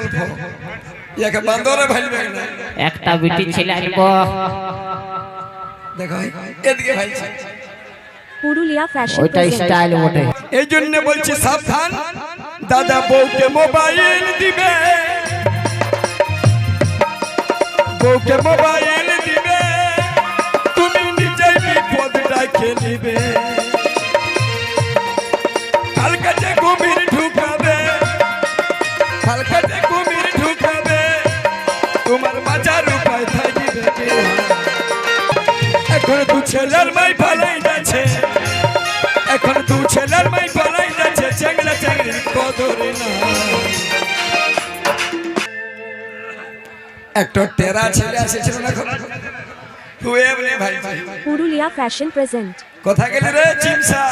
গল্প। ইয়াকে বান্দরে ভাইলবে একটা বিটি ছেলে আনব দেখো এদিকে ভাই। পুরুলিয়া ফ্যাশন ওইটা স্টাইল বটে। এই জন্য বলছি সাবধান দাদা বউকে মোবাইল দিবে। বউকে মোবাইল দিবে। তুমি নিজেই বিপদটা খেলিবে কাল কাছে কুমির ছেলের মাই পালাই যাচ্ছে এখন দু ছেলের মাই পালাই যাচ্ছে চেংড়া চেংড়ি কদরে না একটা টেরা ছেলে এসেছিল না হুয়ে বলে ভাই ভাই। Purulia fashion present. কথা গেল রে চিমসা?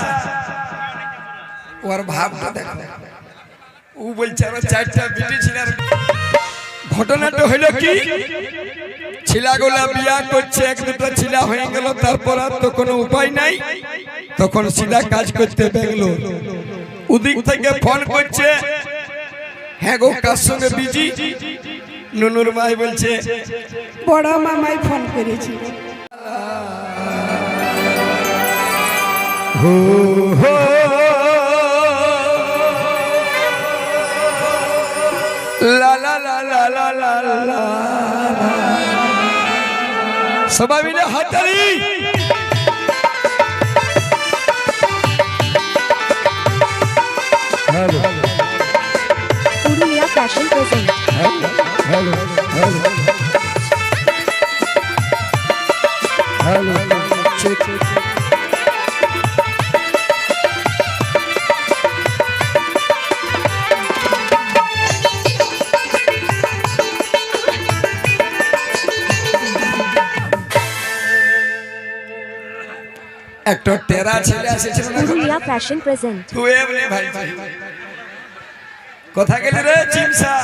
ওর ভাবটা দেখো। ও বলছে আমার চারটা বিটি ছিলার ঘটনাটা হইল কি? ছিলাগুলা বিয়া করছে এক দুটো ছিলা হয়ে গেল তারপর আর তো কোনো উপায় নাই। তখন সিধা কাজ করতে বেগলো ওদিক থেকে ফোন করছে হ্যাঁ গো কার সঙ্গে বিজি? নুনুর মাই বলছে বড় মামাই ফোন করেছিল হো হো সবাই মিলে একটা টেরা ছেলে এসেছিল না? Purulia fashion present. হুয়ে বলে ভাই ভাই কথা গেল রে চিমসা।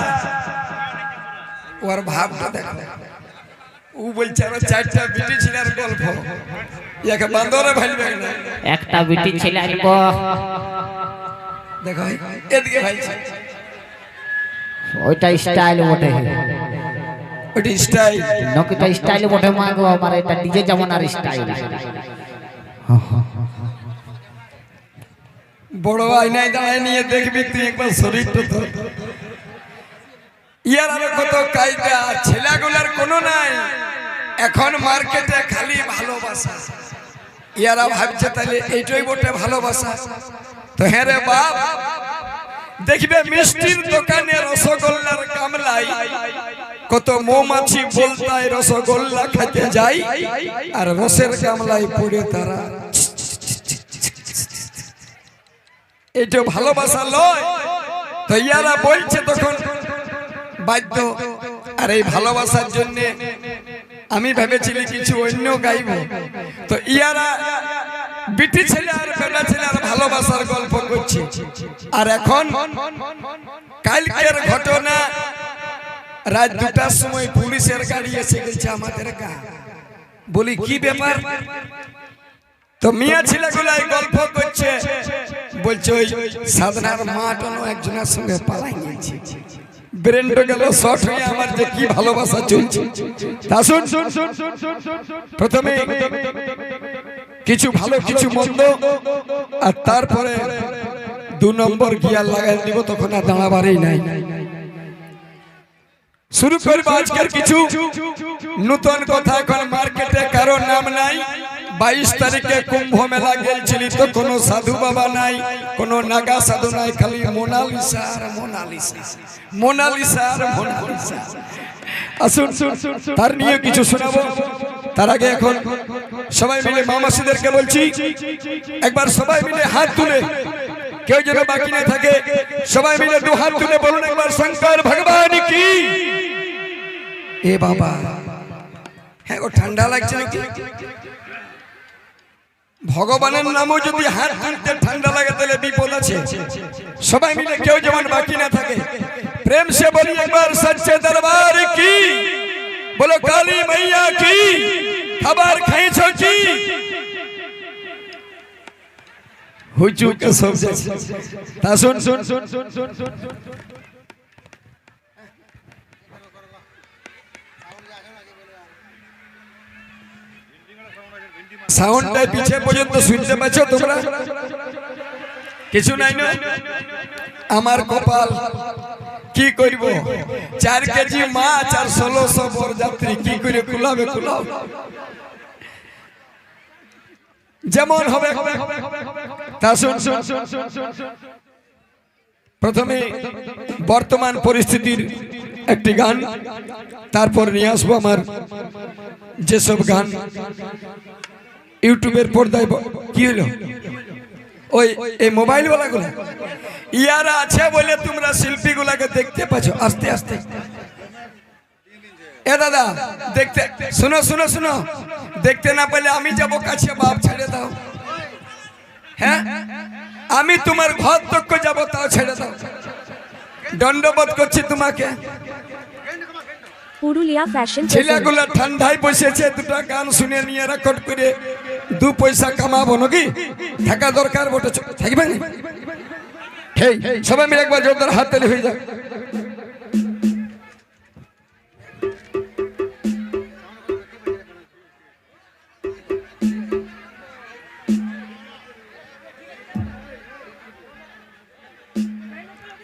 ওর ভাবটা দেখো। ও বলছে আর চারটা বিটি ছিলার গল্প। ইয়াকে বান্দরে ভাইলবে না একটা বিটি ছেলে আনব দেখো এদিকে ভাই। ওইটা স্টাইল বটে। ওটি স্টাইল। নকিটা স্টাইল বটে মাগো আমার এটা ডিজে জামানার স্টাইল। বড় আয়নায় দাঁড়ায় নিয়ে দেখবি তুই একবার শরীরটা ইয়ার আরও কত কায়দা, ছেলেগুলার কোনো নাই। এখন মার্কেটে খালি ভালোবাসা। ইয়ারা ভাবছে তাহলে এইটাই বটে ভালোবাসা। তো হ্যাঁ রে বাপ, দেখবে মিষ্টির দোকানে রসগোল্লার কামলাই কত মৌমাছি বলতায় রসগোল্লা খেতে যাই, আর রসের কামলাই পড়ে তারা। এটা ভালোবাসা লয়, তো ইয়ারা বলছে তখন, বাধ্য। আর এই ভালোবাসার জন্য আমি ভেবেছিলি কিছু অন্য গাইব। তো ইয়ারা বিটি ছেলে আর বেটা ছেলে আর ভালোবাসার গল্প করছে। আর এখন কালকের ঘটনা রাত দুটার সময় পুলিশের গাড়ি এসে গেছে আমাদের গা। বলি কি ব্যাপার? তো মিয়া ছেলেগুলাই গল্প করছে। বলছে ওই সাধনার মাঠ একজনের সঙ্গে পালাই ব্রেনটা গেল শর্ট হয়ে আমার যে কি ভালোবাসা চলছে। তা শুন। প্রথমে কিছু ভালো কিছু মন্দ আর তারপরে দু নম্বর গিয়ার লাগাই দিব তখন আর দাঁড়াবারই নাই। শুরু করব আজকের কিছু নতুন কথা এখন মার্কেটে কারও নাম নাই। বাইশ তারিখে কুম্ভ মেলা গেলছিলি তো কোনো সাধু বাবা নাই, কোনো নাগা সাধু নাই, খালি মোনালিসা আর মোনালিসা। মোনালিসা আর মোনালিসা। আসুন, তার নিয়ে কিছু শোনাবো। তার আগে এখন সবাই মিলে মামাসিদেরকে বলছি, একবার সবাই মিলে হাত তুলে, কেউ যেন বাকি না থাকে, সবাই মিলে দু হাত তুলে বলুন একবার শঙ্কর ভগবান কি? এ বাবা। হ্যাঁ ও ঠান্ডা লাগছে নাকি? ভগবানের নামও যদি হাত তুলতে ঠান্ডা লাগে, তাহলে বিপদ আছে। সবাই মিলে কেউ যেমন বাকি না থাকে। প্রেম সে বলি একবার সচ্চে দরবার কি? বলো, কালী মাইয়া কি? খাবার খাইছ কি? হুজুকে সব যাচ্ছে তা শুন শুন শুন শুন শুন শুন। সাউন্ডটা পিছে পর্যন্ত শুনতে পাচ্ছ তোমরা? কিছু নাই না? আমার কপাল কি করব? চার কেজি মাছ আর ষোলোশো বরযাত্রী কি করে কুলাবে কুলাও? যেমন হবে তা শুন শুন। প্রথমে বর্তমান পরিস্থিতির একটি গান তারপর নিয়ে আসব আমার যেসব গান। ইউটিউবের পর্দায় কি হলো ওই এই মোবাইলগুলো ইয়ারা আছে বলে তোমরা শিল্পী গুলাকে দেখতে পাচ্ছ। আস্তে আস্তে। এ দাদা দেখতে শুনো শুনো শুনো। দেখতে না পেলে আমি যাব কাছে বাপ ছেড়ে দাও। হ্যাঁ? আমি তোমার ঘর তক্ষ যাব তাও ছেড়ে দাও। দণ্ডবোধ করছি তোমাকে। পুরুলিয়া ফ্যাশন ছেলেগুলো ঠান্ডায় বসেছে দুটা গান শুনে নিয়ে রেকর্ড করে দু পয়সা কামাবো নাকি? থাকা দরকার বটে থাকবে না? হেই সবাই মিলে একবার জোরদার হাত তালি হয়ে যাক।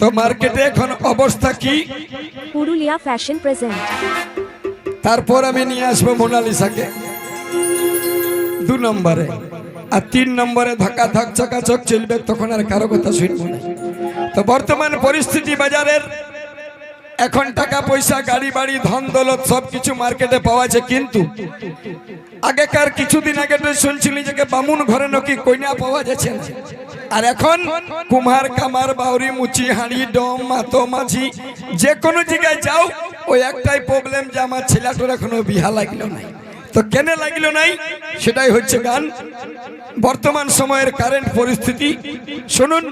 তো মার্কেটে এখন অবস্থা কি? Purulia fashion present. তারপর আমি নিয়ে আসব মোনালিসাকে। দু নম্বরে। আর তিন নম্বরে ধাক্কা ধাক চকাচক চলবে, তখন আর কারও কথা শুনব না। তো বর্তমান পরিস্থিতি বাজারের, এখন টাকা, পয়সা, গাড়ি, বাড়ি, ধন, দৌলত সব কিছু মার্কেটে পাওয়া যায়, কিন্তু আগেকার কিছুদিন আগে শুনছিলি যে বামুন ঘরে নাকি কইনা পাওয়া যাচ্ছে না। আর এখন কুমার কামার বাউরি, মুচি, হাঁড়ি, ডম, মাতো, মাঝি, যে কোনো জায়গায় যাও, ওই একটাই প্রবলেম যে আমার ছেলেটার এখনও বিহা লাগল নাই। তো কেন লাগল নাই? সেটাই হচ্ছে গান। বর্তমান সময়ের কারেন্ট পরিস্থিতি। শুনুন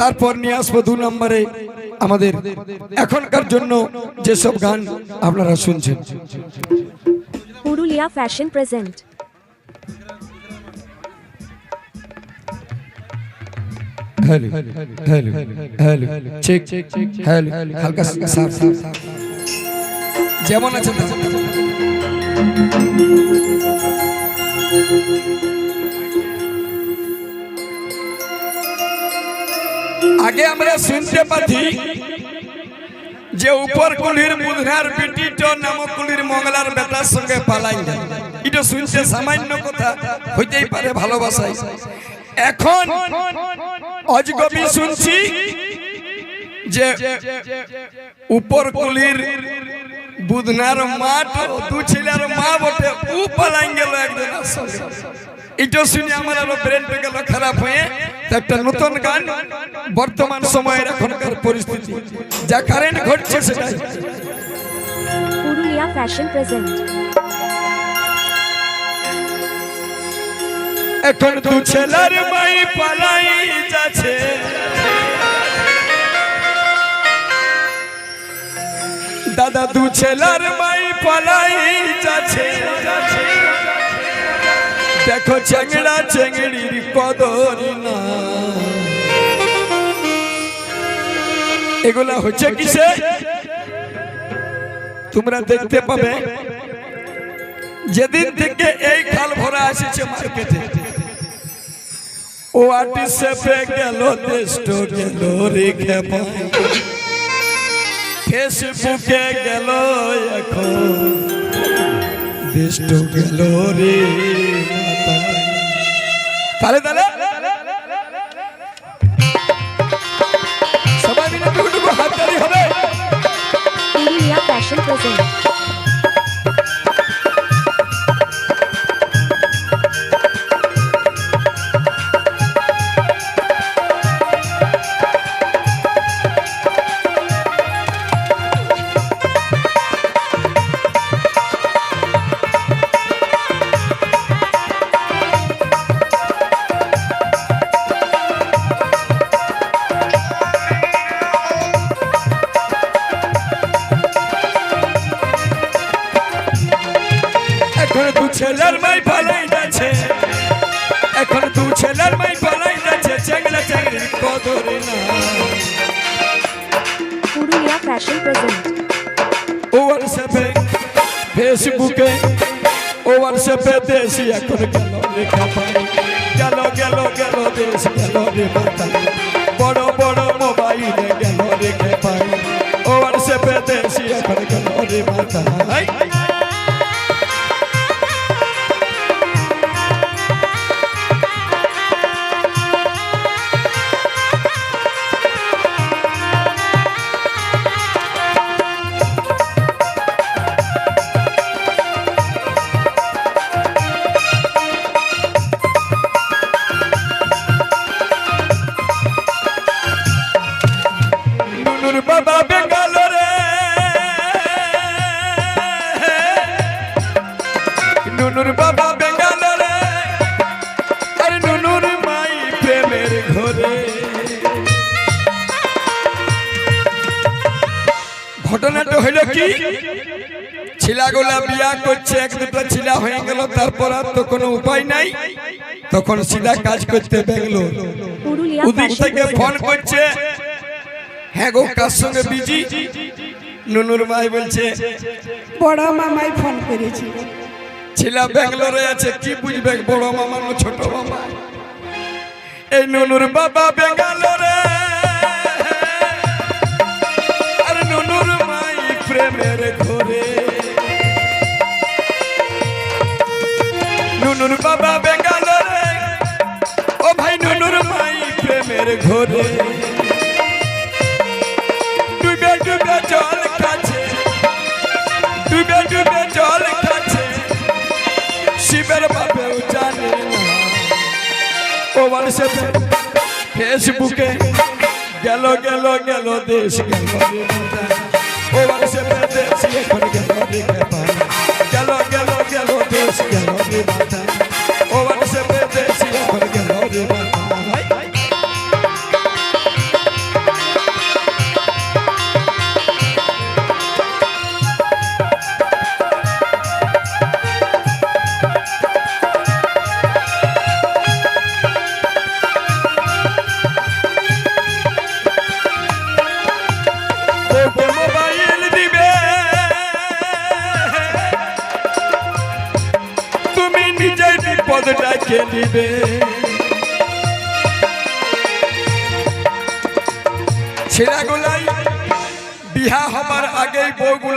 তারপর নিয়ে আসব দু নম্বরে আমাদের এখনকার জন্য যেসব গান আপনারা শুনছেন। Purulia fashion present. Hello hello hello check check hello হালকা সাফ যেমন আছে আগে আমরা শুনতে পাচ্ছি যে উপর কুলির বুধনার বেটিটো নামক কুলির মঙ্গলার বেটার সঙ্গে পালাই যায় এটা শুনতে সামান্য কথা, হইতেই পারে ভালোবাসায়। এখন অজগবি শুনছি যে উপর কুলির বুধনার মাঠ দু ছেলের মা বটে ও পালাই গেল একজন এটা শুনে আমার আরও ব্রেনটা গেল খারাপ হয়ে। একটা নতুন গান বর্তমান সময়ের এখনকার পরিস্থিতি। যা কারেন্ট ঘটছে সেটাই। পুরুলিয়া ফ্যাশন প্রেজেন্ট এখন দু ছেলের মাই পালাই যাচ্ছে। দাদা দু ছেলের মাই পালাই যাচ্ছে। দেখো চেংড়া চেংড়ির কদর না। এগুলা হচ্ছে কিসে? তোমরা দেখতে পাবে। যেদিন থেকে এই খাল ভরা এসেছে মার্কেটে, ও হোয়াটসঅ্যাপে গেল দেষ্ট গেল রেখে ফেসবুকে গেল এখন। বিষ্ণু গেল রে তাহলে তাহলে সবাই মিলে টুকুটুকু হাততালি হবে। পুরুলিয়া ফ্যাশন প্রেজেন্ট ফেসবুকে। ও হোয়াটসঅ্যাপে দেশি এখন গেল পাই। গেল গেল গেল দেশ গেল হইল কি? ছিলাগুলা বিয়া করছে এক দুটো ছিলা হয়ে গেল তারপর আর তো কোনো উপায় নাই। তখন সিধা কাজ করতে ওদিক ফ্যাশন থেকে ফোন করছে হ্যাঁ গো কার সঙ্গে বিজি? নুনুর মাই বলছে বড় মামাই ফোন করেছিল ছিলা ব্যাঙ্গালোরে আছে কি বুঝবে? বড় মামা ছোট মামা? এই নুনুর বাবা বেঙ্গালোরে নুনুর বাবা বেঙ্গালোরে। ও ভাই নুনুর মাই প্রেমের ঘরে। ডুবে ডুবে জল খাচ্ছে। ডুবে ডুবে জল খাচ্ছে। শিবের বাপেও জানে ও হোয়াটসঅ্যাপে ফেসবুকে গেল গেল গেল দেশ গেল ও হোয়াটসঅ্যাপে দেশ এখন গেল।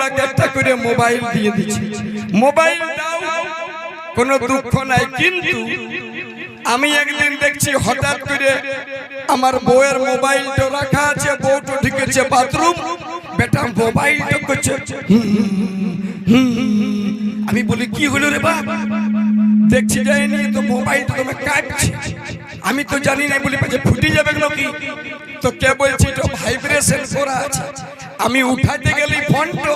বউগুলাকে একটা করে মোবাইল দিয়ে দিচ্ছে। মোবাইল দাও, কোনো দুঃখ নাই। কিন্তু আমি একদিন দেখছি হঠাৎ করে আমার বউয়ের মোবাইলটা রাখা আছে বউ বউটা ঢুকেছে বাথরুম। বেটা মোবাইলটা করছে। আমি বলি, কি হলো রে বাপ? দেখছি যায়নি তো মোবাইলটা তোমার কাটছে আমি তো জানি না বলি ফুটে যাবে নাকি তো কে বলছি তো ভাইব্রেশন করা আছে। আমি উঠাতে গেলি ফোনটা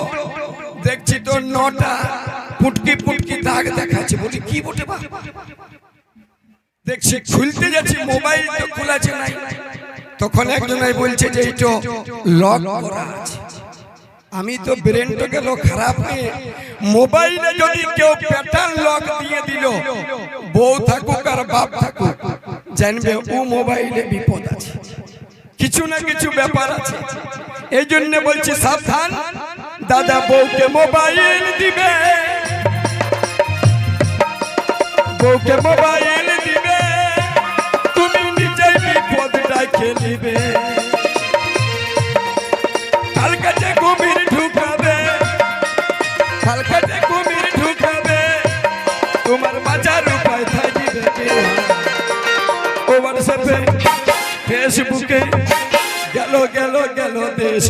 দেখছি তো নটা পুটকি পুটকি দাগ দেখাচ্ছে। বলি কি বটে বাপ? দেখছি খুলতে যাচ্ছি, মোবাইল তো খোলাছে নাই। তখন একজনাই বলছে যে, এইটা লক করা আছে। আমি তো ব্রেনটা গেল খারাপ হয়ে, মোবাইলে যদি কেউ প্যাটার্ন লক দিয়ে দিল, বউ থাকুক আর বাপ থাকুক, জানবে ও মোবাইলে বিপদ আছে। কিছু না কিছু ব্যাপার আছে। এই জন্য বলছি সাবধান। দাদা বউকে মোবাইল দিবে। বউকে মোবাইল দিবে। তুমি নিজেই বিপদটা খেলিবে কালকাতে কুমির ঢুকাবে কালকাতে কুমির ঢুকাবে তোমার বাজার উপায় থাকবে? ও হোয়াটসঅ্যাপে ফেসবুকে গেল গেল গেল দেশ।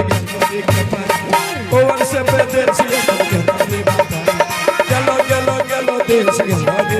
গেল গেল গেল দেশ। গেল